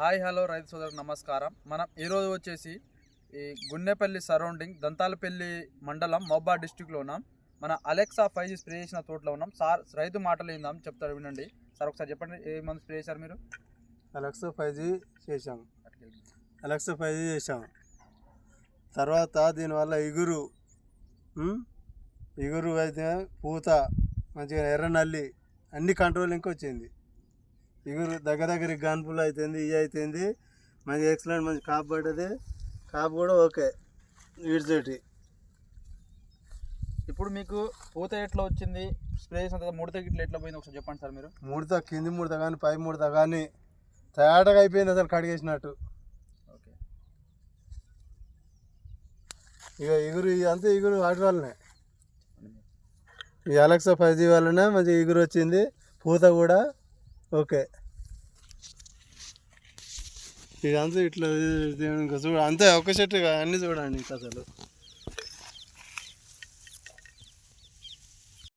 Hi hello రైతు సోదరు నమస్కారం. మనం ఈరోజు వచ్చేసి ఈ గుండెపల్లి సరౌండింగ్ దంతాలపల్లి మండలం మోబా డిస్టిక్లో ఉన్నాం. మన అలెక్సా ఫైవ్ జీ స్ప్రే చేసిన తోటలో ఉన్నాం. సార్ రైతు మాటలు ఏందాం చెప్తారు వినండి. సార్ ఒకసారి చెప్పండి ఏ మంది స్ప్రే చేశారు మీరు? అలెక్సా ఫైవ్ జీ చేసాం అలెక్సా ఫైవ్ జీ చేసాం తర్వాత దీనివల్ల ఇగురు ఇగురు అయితే పూత మంచిగా ఎర్ర నల్లి అన్ని కంట్రోలింగ్కి వచ్చింది. ఇగురు దగ్గర దగ్గర గాన్పులు అవుతుంది ఇవి అవుతుంది మంచి ఎక్సలెంట్ మంచి కాపు పడ్డది. కాపు కూడా ఓకే వీటితోటి ఇప్పుడు మీకు పూత ఎట్లా వచ్చింది? స్ప్రే చేసిన ముడత గిట్ల ఎట్లా పోయింది? ఒకసారి చెప్పండి సార్ మీరు. ముడత కింది ముడత కానీ పై ముడత కానీ తేటగా అయిపోయింది అసలు కడిగేసినట్టు. ఓకే. ఇక ఇగురు అంతే ఇగురు వాటి వల్లనే. ఈ అలెక్సా ఫైవ్ జీ వల్లనే మంచి ఇగురు వచ్చింది పూత కూడా. ఓకే. ఇదంతా ఇట్లా ఇది చూడ అంతే ఒక చెట్టు అన్నీ చూడండి అసలు.